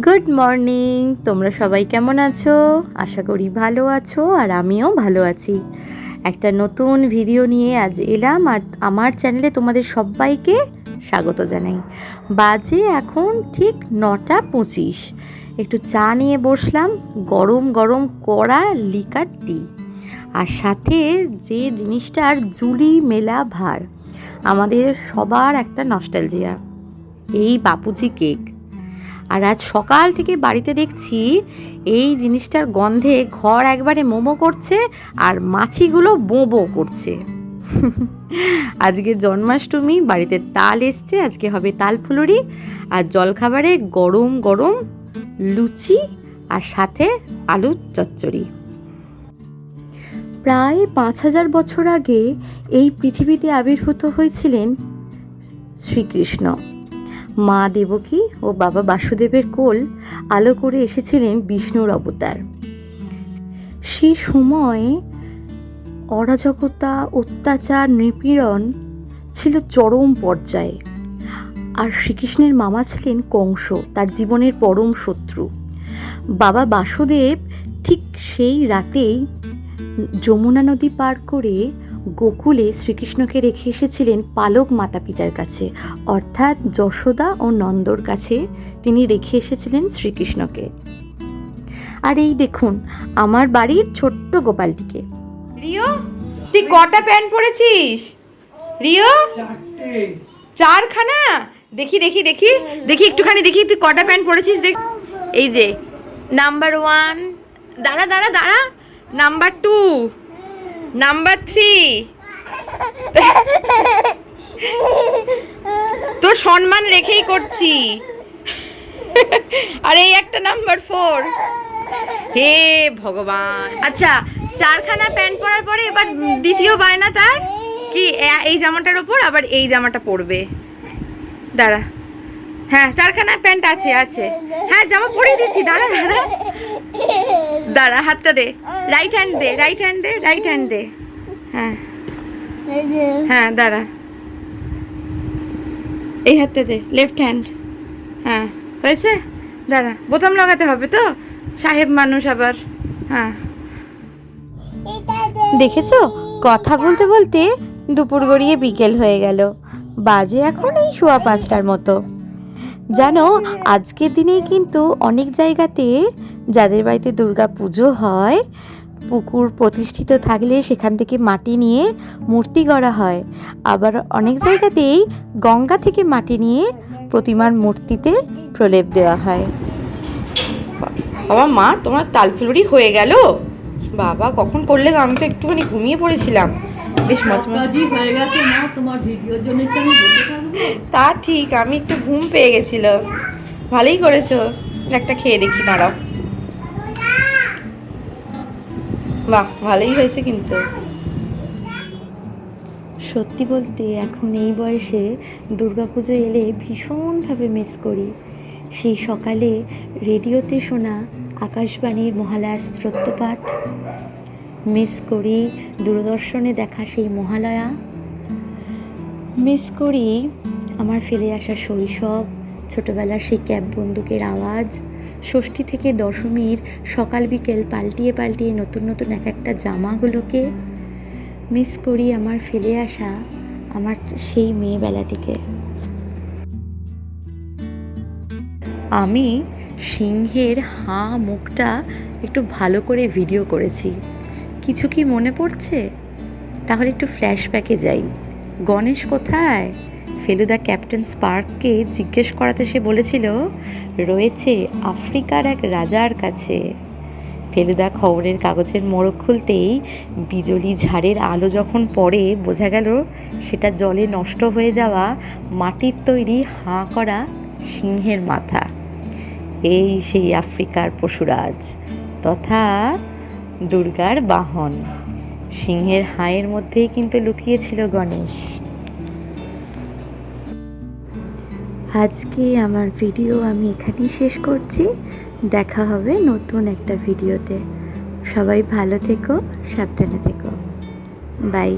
Good morning তোমরা সবাই কেমন আছো? আশা করি ভালো আছো আর আমিও ভালো আছি। একটা নতুন ভিডিও নিয়ে আজ এলাম আর আমার চ্যানেলে তোমাদের সবাইকে স্বাগত জানাই। বাজে এখন ঠিক নটা পঁচিশ। একটু চা নিয়ে বসলাম, গরম গরম কড়া লিকার টি আর সাথে যে জিনিসটার জুলি মেলা ভার, আমাদের সবার একটা নস্টালজিয়া এই বাপুজি কেক আর আজ সকাল থেকে বাড়িতে দেখছি এই জিনিসটার গন্ধে ঘর একবারে মোমো করছে আর মাছিগুলো বোঁবো করছে। আজকে জন্মাষ্টমী, বাড়িতে তাল এসছে, আজকে হবে তাল ফুলুরি আর জলখাবারে গরম গরম লুচি আর সাথে আলুর চচ্চড়ি। প্রায় পাঁচ হাজার বছর আগে এই পৃথিবীতে আবির্ভূত হয়েছিলেন শ্রীকৃষ্ণ। মা দেবকী ও বাবা বাসুদেবের কোল আলো করে এসেছিলেন বিষ্ণুর অবতার। সেই সময়ে অরাজকতা, অত্যাচার, নিপীড়ন ছিল চরম পর্যায়ে। আর শ্রীকৃষ্ণের মামা ছিলেন কংস, তার জীবনের পরম শত্রু। বাবা বাসুদেব ঠিক সেই রাতেই যমুনা নদী পার করে গোকুলে শ্রীকৃষ্ণকে রেখে এসেছিলেন পালক মাতা পিতার কাছে। অর্থাৎ যশোদা ও নন্দর কাছে তিনি রেখে এসেছিলেন শ্রীকৃষ্ণকে। আর এই দেখুন, আমার বাড়ির ছোট্ট গোপালটিকে। রিও, তুই কটা প্যান্ট পরেছিস? রিও? চারখানা? দেখি দেখি দেখি দেখি একটুখানি, দেখি তুই কটা প্যান্ট পরেছিস, দেখ। এই যে নাম্বার ওয়ান দাঁড়া দাঁড়া দাঁড়া। নাম্বার টু নাম্বার থ্রি তো সম্মান রেখেই করছি। আর এই একটা নাম্বার ফোর হে ভগবান। আচ্ছা চারখানা প্যান্ট পরার পরে এবার দ্বিতীয় বায়না তার? কি এই জামাটার ওপর আবার এই জামাটা পরবে। দাঁড়া। হ্যাঁ চারখানা প্যান্ট আছে আছে। হ্যাঁ জামা পরিয়ে দিচ্ছি, দাঁড়া দাঁড়া। দাঁড়া হাতটা দে। রাইট হ্যান্ড দে রাইট হ্যান্ড দে রাইট হ্যান্ড দে। হ্যাঁ। হ্যাঁ দাঁড়া। এই হাতটা দে লেফট হ্যান্ড হ্যাঁ হয়েছে? দাঁড়া বোতাম লাগাতে হবে তো? সাহেব মানুষ আবার। হ্যাঁ। দেখেছ? কথা বলতে বলতে দুপুর গড়িয়ে বিকেল হয়ে গেল। বাজে এখন এই শোয়া পাঁচটার মতো। জানো, আজকের দিনেই কিন্তু অনেক জায়গাতে যাদের বাড়িতে দুর্গা পুজো হয়, পুকুর প্রতিষ্ঠিত থাকলে সেখান থেকে মাটি নিয়ে মূর্তি গড়া হয়। আবার অনেক জায়গাতেই গঙ্গা থেকে মাটি নিয়ে প্রতিমার মূর্তিতে প্রলেপ দেওয়া হয়। বাবা মা, তোমার তালফুলুরি হয়ে গেল? বাবা, কখন করলে আমি তো একটুখানি ঘুমিয়ে পড়েছিলাম। বেশ মজা কাজই হয়ে গেছে না তোমার ভিডিওর জন্য কি আমি বসে থাকব? তা ঠিক আমি একটু ঘুম পেয়ে গেছিল। ভালোই করেছ। একটা খেয়ে দেখি দাঁড়াও। বাহ ভালোই হয়েছে কিন্তু। সত্যি বলতে এখন এই বয়সে দুর্গাপুজো এলে ভীষণভাবে মিস করি। সেই সকালে রেডিওতে শোনা আকাশবাণীর মহালয়া স্তোত্রপাঠ মিস করি, দূরদর্শনে দেখা সেই মহালয়া। মিস করি, আমার ফেলে আসা শৈশব, ছোটবেলার সেই ক্যাব বন্দুকের আওয়াজ, ষষ্ঠী থেকে দশমীর সকাল বিকেল পাল্টিয়ে পাল্টিয়ে নতুন নতুন এক একটা জামাগুলোকে। মিস করি আমার ফেলে আসা আমার সেই মেয়েবেলাটিকে। আমি সিংহের হাঁ মুখটা একটু ভালো করে ভিডিও করেছি। কিছু কি মনে পড়ছে? তাহলে একটু ফ্ল্যাশব্যাকে যাই। গণেশ কোথায়? ফেলুদা ক্যাপ্টেন স্পার্ককে জিজ্ঞেস করাতে সে বলেছিল, রয়েছে আফ্রিকার এক রাজার কাছে। ফেলুদা খবরের কাগজের মোড়ক খুলতেই বিজলি ঝাড়ের আলো যখন পড়ে, বোঝা গেল সেটা জলে নষ্ট হয়ে যাওয়া মাটির তৈরি হাঁ করা সিংহের মাথা। এই সেই আফ্রিকার পশুরাজ। তথা দুর্গার বাহন। সিংহের হায়ের মধ্যেই কিন্তু লুকিয়েছিল গণেশ। আজকে আমার ভিডিও আমি এখানেই শেষ করছি। দেখা হবে নতুন একটা ভিডিওতে। সবাই ভালো থেকো, সাবধানে থেকো। বাই।